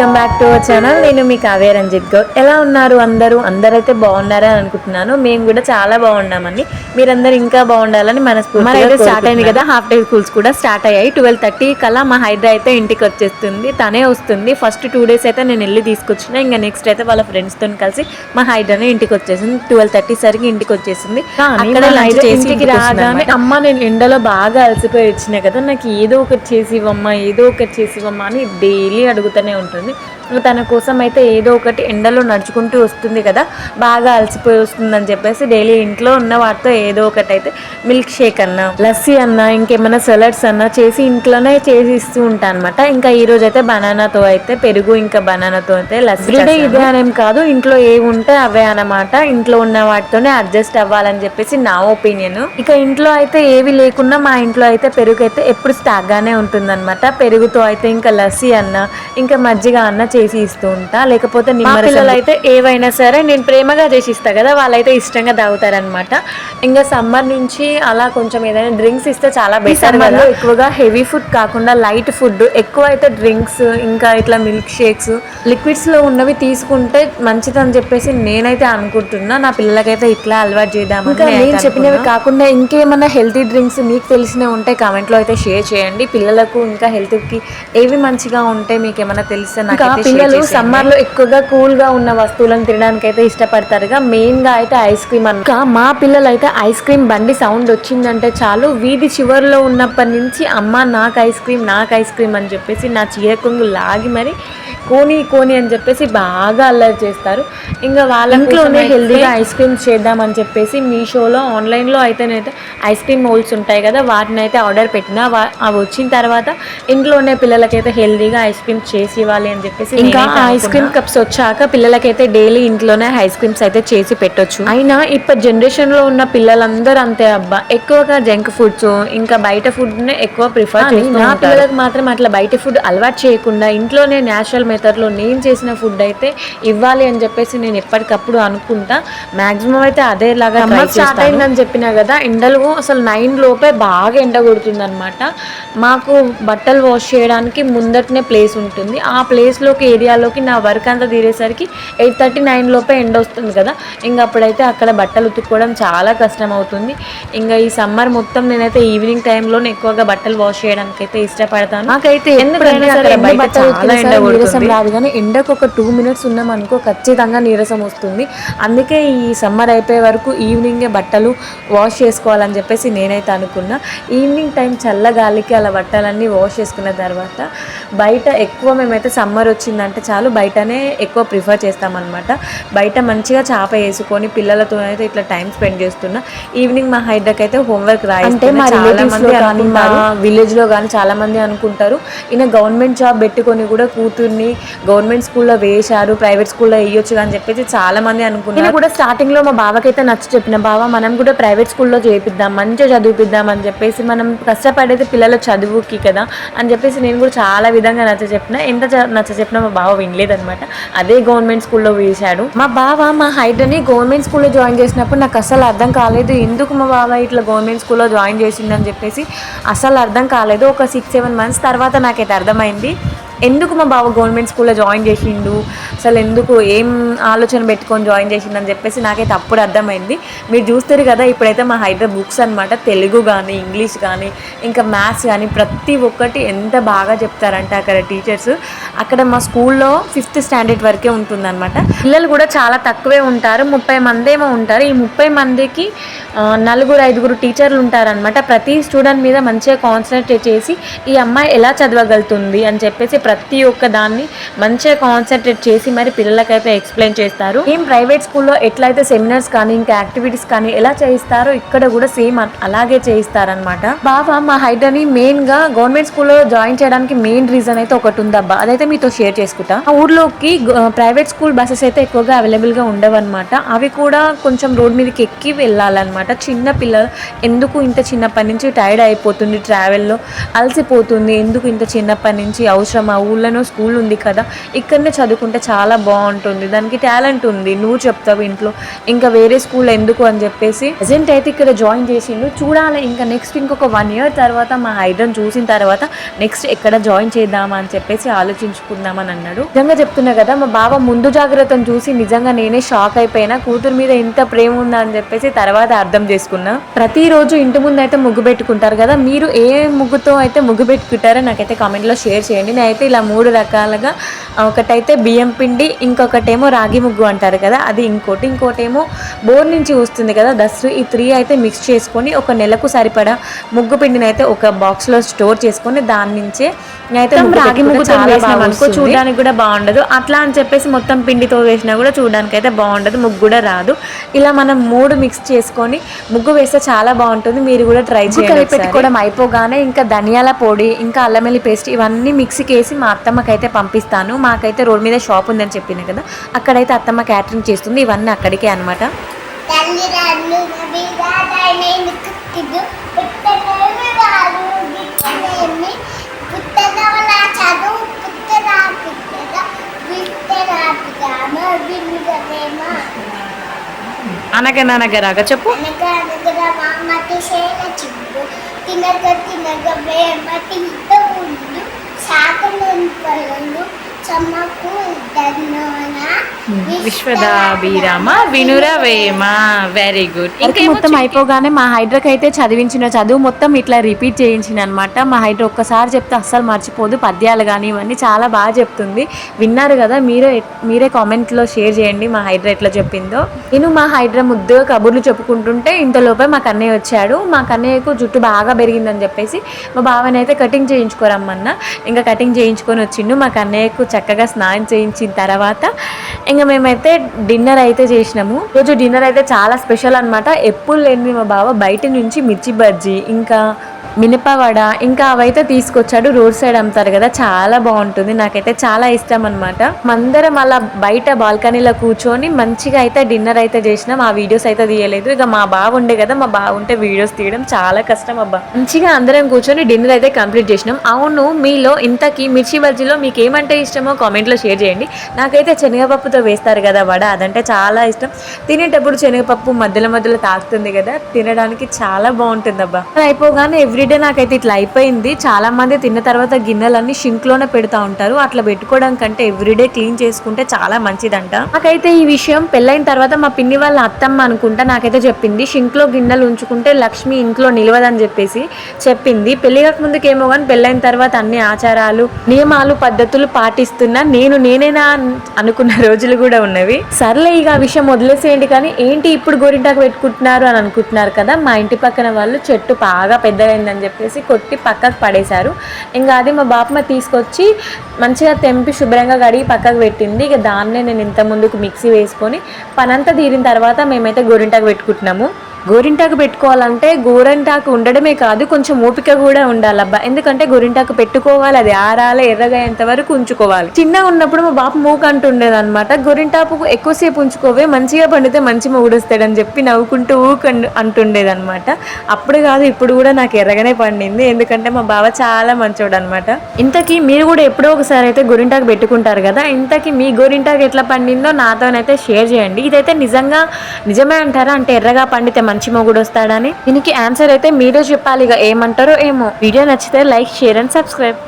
Welcome back to our channel నేను మీ కావ్య రంజిత్ గౌడ్. ఎలా ఉన్నారు అందరూ? అందరైతే బాగున్నారా అని అనుకుంటున్నాను. మేము కూడా చాలా బాగున్నామండి. మీరందరూ ఇంకా బాగుండాలని మనస్ఫూర్తిగా మరి అయితే స్టార్ట్ అయింది. కదా. హాఫ్ డే స్కూల్స్ కూడా స్టార్ట్ అయ్యాయి. ట్వెల్వ్ థర్టీ కల్లా మా హైడ్రా అయితే ఇంటికి వచ్చేస్తుంది. తనే వస్తుంది. ఫస్ట్ టూ డేస్ అయితే నేను వెళ్ళి తీసుకొచ్చిన. ఇంకా నెక్స్ట్ అయితే వాళ్ళ ఫ్రెండ్స్తో కలిసి మా హైడ్రానే ఇంటికి వచ్చేసింది. ట్వెల్వ్ థర్టీ సరికి ఇంటికి వచ్చేసింది. అక్కడ లంచ్ చేసి రాగానే అమ్మ నేను ఎండలో బాగా అలసిపోయి వచ్చిన కదా నాకు ఏదో ఒకటి చేసి ఇవ్వమ్మా ఏదో ఒకటి చేసి ఇవ్వమ్మా అని డైలీ అడుగుతూనే ఉంటుంది. деле తన కోసం అయితే ఏదో ఒకటి ఎండలో నడుచుకుంటూ వస్తుంది కదా బాగా అలసిపోయి వస్తుందని చెప్పేసి డైలీ ఇంట్లో ఉన్న వాటితో ఏదో ఒకటి అయితే మిల్క్ షేక్ అన్న లస్సీ అన్న ఇంకేమైనా సలాడ్స్ అన్న చేసి ఇంట్లోనే చేసి ఇస్తూ ఉంటాను అనమాట ఇంకా ఈ రోజు అయితే బనానాతో అయితే పెరుగు ఇంకా బనానాతో అయితే లస్సీ ఇదే ఇదే అనేం కాదు ఇంట్లో ఏవి ఉంటే అవే అన్నమాట. ఇంట్లో ఉన్న వాటితోనే అడ్జస్ట్ అవ్వాలని చెప్పేసి నా ఒపీనియన్. ఇక ఇంట్లో అయితే ఏవి లేకున్నా మా ఇంట్లో అయితే పెరుగు అయితే ఎప్పుడు స్టాక్ గానే ఉంటుందన్నమాట. పెరుగుతో అయితే ఇంకా లస్సీ అన్న ఇంకా మజ్జిగ అన్న చేసి ఇస్తూ ఉంటా? లేకపోతే పిల్లలు అయితే ఏవైనా సరే నేను ప్రేమగా చేసి ఇస్తా కదా వాళ్ళైతే ఇష్టంగా తాగుతారనమాట ఇంకా సమ్మర్ నుంచి అలా కొంచెం ఏదైనా డ్రింక్స్ ఇస్తే చాలా బెటర్ కదా. ఎక్కువగా హెవీ ఫుడ్ కాకుండా లైట్ ఫుడ్ ఎక్కువ అయితే డ్రింక్స్ ఇంకా ఇట్లా మిల్క్ షేక్స్ లిక్విడ్స్లో ఉన్నవి తీసుకుంటే మంచిదని చెప్పేసి నేనైతే అనుకుంటున్నా. నా పిల్లలకైతే ఇట్లా అలవాటు చేద్దామని ఇంకా నేను చెప్పినవి. కాకుండా ఇంకేమైనా హెల్తీ డ్రింక్స్ మీకు తెలిసినవి ఉంటే కామెంట్లో అయితే షేర్ చేయండి. పిల్లలకు ఇంకా హెల్త్కి ఏవి మంచిగా ఉంటే మీకు ఏమైనా తెలిస్తే నాకు పిల్లలు సమ్మర్లో ఎక్కువగా కూల్గా ఉన్న వస్తువులను తినడానికి అయితే ఇష్టపడతారుగా. మెయిన్గా అయితే ఐస్ క్రీమ్ ఇంకా మా పిల్లలు అయితే ఐస్ క్రీమ్ బండి సౌండ్ వచ్చిందంటే చాలు. వీధి చివరిలో ఉన్నప్పటి నుంచి అమ్మ నాకు ఐస్ క్రీమ్ నాకు ఐస్ క్రీమ్ అని చెప్పేసి నా చీర కొంగు లాగి మరి కోని కోని అని చెప్పేసి బాగా అల్లరి చేస్తారు. ఇంకా వాళ్ళ ఇంట్లోనే హెల్దీగా ఐస్ క్రీమ్స్ చేద్దామని చెప్పేసి మీషోలో ఆన్లైన్లో అయితేనైతే ఐస్ క్రీమ్ మోల్డ్స్ ఉంటాయి కదా వాటిని అయితే ఆర్డర్ పెట్టినా అవి వచ్చిన తర్వాత ఇంట్లోనే పిల్లలకైతే హెల్దీగా ఐస్ క్రీమ్స్ చేసి ఇవ్వాలి అని చెప్పేసి ఇంకా ఐస్ క్రీమ్ కప్స్ వచ్చాక పిల్లలకైతే డైలీ ఇంట్లోనే ఐస్ క్రీమ్స్ అయితే చేసి పెట్టొచ్చు. అయినా ఇప్పుడు జనరేషన్లో ఉన్న పిల్లలందరూ అంతే అబ్బా ఎక్కువగా జంక్ ఫుడ్స్ ఇంకా బయట ఫుడ్ నే ఎక్కువ ప్రిఫర్ చేస్తున్నారు నా పిల్లలకు మాత్రం అట్లా బయట ఫుడ్ అలవాటు చేయకుండా ఇంట్లోనే నేచురల్ మెథడ్లో నేను చేసిన ఫుడ్ అయితే ఇవ్వాలి అని చెప్పేసి నేను ఎప్పటికప్పుడు అనుకుంటా. మాక్సిమం అయితే అదే లాగా స్టార్ట్ అయిందని చెప్పినా కదా ఎండలు అసలు నైన్ లోపే బాగా ఎండ కొడుతుంది అనమాట మాకు బట్టలు వాష్ చేయడానికి ముందటనే ప్లేస్ ఉంటుంది. ఆ ప్లేస్లోకి ఏరియాలోకి నా వర్క్ అంతా తీరేసరికి ఎయిట్ థర్టీ నైన్ లోపే ఎండ వస్తుంది కదా. ఇంకా అప్పుడైతే అక్కడ బట్టలు ఉతుక్కోవడం చాలా కష్టం అవుతుంది. ఇంకా ఈ సమ్మర్ మొత్తం నేనైతే ఈవినింగ్ టైంలోనే ఎక్కువగా బట్టలు వాష్ చేయడానికి అయితే ఇష్టపడతాను నాకైతే ఎందుకంటే రాదు కానీ ఎండకు ఒక టూ మినిట్స్ ఉన్నాం అనుకో ఖచ్చితంగా నీరసం వస్తుంది. అందుకే ఈ సమ్మర్ అయిపోయే వరకు ఈవినింగే బట్టలు వాష్ చేసుకోవాలని చెప్పేసి నేనైతే అనుకున్నా. ఈవినింగ్ టైం చల్ల గాలికి అలా బట్టలన్నీ వాష్ చేసుకున్న తర్వాత బయట ఎక్కువ మేమైతే సమ్మర్ వచ్చిందంటే చాలు బయటనే ఎక్కువ ప్రిఫర్ చేస్తామన్నమాట. బయట మంచిగా చాప వేసుకొని పిల్లలతో అయితే ఇట్లా టైం స్పెండ్ చేస్తున్నా. ఈవినింగ్ మా హైడ్రక్ అయితే హోంవర్క్ రాయి అంటే మా మంది అనుకుంటారు. విలేజ్లో కానీ చాలా మంది అనుకుంటారు. ఈయన గవర్నమెంట్ జాబ్ పెట్టుకొని కూడా కూతుర్ని గవర్నమెంట్ స్కూల్లో వేశారు ప్రైవేట్ స్కూల్లో వేయొచ్చు అని చెప్పేసి చాలా మంది అనుకున్నారు. నేను కూడా స్టార్టింగ్లో మా బావకైతే నచ్చ చెప్పిన బావ మనం కూడా ప్రైవేట్ స్కూల్లో చేపిద్దాం మంచిగా చదివిపిద్దాం అని చెప్పేసి మనం కష్టపడేది పిల్లల చదువుకి కదా అని చెప్పేసి నేను కూడా చాలా విధంగా నచ్చ చెప్పిన. ఎంత నచ్చ చెప్పినా మా బావ వినలేదనమాట అదే గవర్నమెంట్ స్కూల్లో వేశాడు. మా బావ మా హైట్ అని గవర్నమెంట్ స్కూల్లో జాయిన్ చేసినప్పుడు నాకు అసలు అర్థం కాలేదు ఎందుకు మా బావ ఇట్లా గవర్నమెంట్ స్కూల్లో జాయిన్ చేసిందని చెప్పేసి అసలు అర్థం కాలేదు. ఒక సిక్స్ సెవెన్ మంత్స్ తర్వాత నాకైతే అర్థమైంది. ఎందుకు మా బావ గవర్నమెంట్ స్కూల్లో జాయిన్ చేసిండు? అసలు ఎందుకు ఏం ఆలోచన పెట్టుకొని జాయిన్ చేసిందని చెప్పేసి నాకైతే అప్పుడు అర్థమైంది. మీరు చూస్తారు కదా ఇప్పుడైతే మా హైదరాబాద్ బుక్స్ అనమాట తెలుగు కానీ ఇంగ్లీష్ కానీ ఇంకా మ్యాథ్స్ కానీ ప్రతి ఒక్కటి ఎంత బాగా చెప్తారంటే అక్కడ టీచర్స్. అక్కడ మా స్కూల్లో ఫిఫ్త్ స్టాండర్డ్ వరకే ఉంటుందన్నమాట. పిల్లలు కూడా చాలా తక్కువే ఉంటారు ముప్పై మంది ఏమో ఉంటారు. ఈ ముప్పై మందికి నలుగురు ఐదుగురు టీచర్లు ఉంటారనమాట ప్రతి స్టూడెంట్ మీద మంచిగా కాన్సన్ట్రేట్ చేసి ఈ అమ్మాయి ఎలా చదవగలుగుతుంది అని చెప్పేసి ప్రతి ఒక్క దాన్ని మంచిగా కాన్సన్ట్రేట్ చేసి మరి పిల్లలకైతే ఎక్స్ప్లెయిన్ చేస్తారు. ఏం ప్రైవేట్ స్కూల్లో ఎట్లయితే సెమినార్స్ కానీ ఇంకా యాక్టివిటీస్ కానీ ఎలా చేయిస్తారో ఇక్కడ కూడా సేమ్ అలాగే చేయిస్తారనమాట బాబా మా హైట్ మెయిన్గా గవర్నమెంట్ స్కూల్లో జాయిన్ చేయడానికి మెయిన్ రీజన్ అయితే ఒకటి ఉందబ్బా అదైతే మీతో షేర్ చేసుకుంటా. ఆ ఊర్లోకి ప్రైవేట్ స్కూల్ బస్సెస్ అయితే ఎక్కువగా అవైలబుల్గా ఉండవు అనమాట అవి కూడా కొంచెం రోడ్ మీదకి ఎక్కి వెళ్ళాలన్నమాట. చిన్న పిల్లలు ఎందుకు ఇంత చిన్నప్పటి నుంచి టైర్డ్ అయిపోతుంది ట్రావెల్లో అలసిపోతుంది ఎందుకు ఇంత చిన్నప్పటి నుంచి అవసరమా ఊళ్ళోనో స్కూల్ ఉంది కదా ఇక్కడనే చదువుకుంటే చాలా బాగుంటుంది. దానికి టాలెంట్ ఉంది. నువ్వు చెప్తావు ఇంట్లో. ఇంకా వేరే స్కూల్ ఎందుకు అని చెప్పేసి ప్రజెంట్ అయితే ఇక్కడ జాయిన్ చేసిండు. చూడాలి ఇంకా నెక్స్ట్ ఇంకొక వన్ ఇయర్ తర్వాత మా హైడ్రన్ చూసిన తర్వాత నెక్స్ట్ ఎక్కడ జాయిన్ చేద్దామా అని చెప్పేసి ఆలోచించుకుందామని అన్నాడు. నిజంగా చెప్తున్నా కదా మా బావ ముందు జాగ్రత్తను చూసి నిజంగా నేనే షాక్ అయిపోయినా కూతురు మీద ఇంత ప్రేమ ఉందా అని చెప్పేసి తర్వాత అర్థం చేసుకున్నా. ప్రతిరోజు ఇంటి ముందు అయితే ముగ్గు పెట్టుకుంటారు కదా మీరు ఏ ముగ్గుతో అయితే ముగ్గు పెట్టుకుంటారో నాకైతే కామెంట్లో షేర్ చేయండి. నేనైతే ఇలా మూడు రకాలుగా ఒకటైతే బియ్యం పిండి ఇంకొకటేమో రాగి ముగ్గు అంటారు కదా అది ఇంకోటి. ఇంకోటేమో బోర్ నుంచి వస్తుంది కదా దసరు ఈ త్రీ అయితే మిక్స్ చేసుకొని ఒక నెలకు సరిపడా ముగ్గు పిండిని అయితే ఒక బాక్స్లో స్టోర్ చేసుకొని దాని నుంచే ముగ్గు రాగి ముగ్గుతో చాలా అనుకో. చూడడానికి కూడా బాగుండదు. అట్లా అని చెప్పేసి మొత్తం పిండితో వేసినా కూడా చూడడానికి అయితే బాగుండదు ముగ్గు కూడా రాదు. ఇలా మనం మూడు మిక్స్ చేసుకొని ముగ్గు వేస్తే చాలా బాగుంటుంది. మీరు కూడా ట్రై ముగ్గు ఒకసారి. పెట్టుకోవడం అయిపోగానే ఇంకా ధనియాల పొడి ఇంకా అల్లం వెల్లి పేస్ట్ ఇవన్నీ మిక్సీకి వేసి మా అత్తమ్మకి అయితే పంపిస్తాను. మాకైతే రోడ్ మీద షాప్ ఉందని చెప్పిన కదా అక్కడైతే అత్తమ్మ క్యాటరింగ్ చేస్తుంది ఇవన్నీ అక్కడికే అనమాట అనగననగరాగా చెప్పు. తినగ తినగ వేమ తింట ఉండు. విశ్వదాభిరామ వినురవేమ వెరీ గుడ్ ఇంకా మొత్తం అయిపోగానే మా హైడ్రక్ అయితే చదివించిన చదువు మొత్తం ఇట్లా రిపీట్ చేయించిన అనమాట మా హైడ్ర ఒక్కసారి చెప్తే అస్సలు మర్చిపోదు. పద్యాలు కానీ ఇవన్నీ చాలా బాగా చెప్తుంది. విన్నారు కదా మీరే మీరే కామెంట్లో షేర్ చేయండి మా హైడ్ర ఎట్లా చెప్పిందో. నేను మా హైడ్ర ముద్దుగా కబుర్లు చెప్పుకుంటుంటే ఇంతలోపే మా కన్నయ్య వచ్చాడు. మా కన్నయ్యకు జుట్టు బాగా పెరిగిందని చెప్పేసి మా బావని అయితే కటింగ్ చేయించుకోరమ్మన్నా. ఇంకా కటింగ్ చేయించుకొని వచ్చిండు. మా కన్నయ్యకు చక్కగా స్నానం చేయించిన తర్వాత ఇంకా మేమైతే డిన్నర్ అయితే చేసినాము. రోజు డిన్నర్ అయితే చాలా స్పెషల్ అనమాట ఎప్పుడు లేని మా బావ బయట నుంచి మిర్చి బజ్జీ ఇంకా మినపవడ ఇంకా అవైతే తీసుకొచ్చాడు. రోడ్ సైడ్ అమ్ముతారు కదా చాలా బాగుంటుంది. నాకైతే చాలా ఇష్టం అనమాట మందరం అలా బయట బాల్కనీలో కూర్చొని మంచిగా అయితే డిన్నర్ అయితే చేసినాం. ఆ వీడియోస్ అయితే తీయలేదు. ఇక మా బావ ఉండే కదా మా బావ ఉంటే వీడియోస్ తీయడం చాలా కష్టం అబ్బా. మంచిగా అందరం కూర్చొని డిన్నర్ అయితే కంప్లీట్ చేసినాం. అవును మీలో ఇంతకీ మిర్చి బజ్జీలో మీకు ఏమంటే ఇష్టమో కామెంట్లో షేర్ చేయండి. నాకైతే శనగపప్పుతో వేస్తారు కదా వడ అదంటే చాలా ఇష్టం. తినేటప్పుడు శనగపప్పు మధ్యలో మధ్యలో తాకుతుంది కదా తినడానికి చాలా బాగుంటుంది అబ్బా అయిపోగానే ఎవ్రీ ఎవ్రీడే నాకైతే ఇట్లా అయిపోయింది. చాలామంది తిన్న తర్వాత గిన్నెలన్నీ షింక్లోనే పెడతా ఉంటారు. అట్లా పెట్టుకోవడం కంటే ఎవ్రీడే క్లీన్ చేసుకుంటే చాలా మంచిదంట. నాకైతే ఈ విషయం పెళ్ళైన తర్వాత మా పిన్ని వాళ్ళ అత్తమ్మ అనుకుంటా నాకైతే చెప్పింది. షింక్లో గిన్నెలు ఉంచుకుంటే లక్ష్మి ఇంట్లో నిలవదని చెప్పేసి చెప్పింది. పెళ్ళి ముందుకేమో కానీ పెళ్ళైన తర్వాత అన్ని ఆచారాలు నియమాలు పద్ధతులు పాటిస్తున్నా నేను నేనేనా అనుకున్న రోజులు కూడా ఉన్నవి. సర్లే ఇక ఆ విషయం వదిలేసేయండి కానీ ఏంటి ఇప్పుడు గోరింటాకు పెట్టుకుంటున్నారు అని అనుకుంటున్నారు కదా మా ఇంటి పక్కన వాళ్ళు చెట్టు బాగా పెద్దగైందని చెప్పేసి కొట్టి పక్కకు పడేశారు. ఇంకా అది మా బాపమ్మ తీసుకొచ్చి మంచిగా తెంపి శుభ్రంగా కడిగి పక్కకు పెట్టింది. ఇక దాన్నే నేను ఇంత ముందుకు మిక్సీ వేసుకొని పనంతా తీరిన తర్వాత మేమైతే గోరింటాకు పెట్టుకుంటున్నాము. గోరింటాకు పెట్టుకోవాలంటే గోరింటాకు ఉండడమే కాదు కొంచెం ఓపిక కూడా ఉండాలబ్బా. ఎందుకంటే గోరింటాకు పెట్టుకోవాలి అది ఆరాలి ఎర్రగయ్యేంత వరకు ఉంచుకోవాలి. చిన్నగా ఉన్నప్పుడు మా బాప మూక అంటుండేది అనమాట గోరింటాకు ఎక్కువసేపు ఉంచుకోవే మంచిగా పండితే మంచి మొగుడు వస్తాడని చెప్పి నవ్వుకుంటూ ఊక అంటుండేది అనమాట అప్పుడు కాదు ఇప్పుడు కూడా నాకు ఎర్రగానే పండింది ఎందుకంటే మా బావ చాలా మంచోడు అనమాట ఇంతకీ మీరు కూడా ఎప్పుడో ఒకసారి అయితే గోరింటాకు పెట్టుకుంటారు కదా ఇంతకీ మీ గోరింటాకు ఎట్లా పండిందో నాతోనైతే షేర్ చేయండి. ఇదైతే నిజంగా నిజమే అంటారా? అంటే ఎర్రగా పండితే మంచి మొగుడు వస్తాడని దీనికి ఆన్సర్ అయితే మీరే చెప్పాలి ఇక ఏమంటారో ఏమో. వీడియో నచ్చితే లైక్ షేర్ అండ్ సబ్స్క్రైబ్.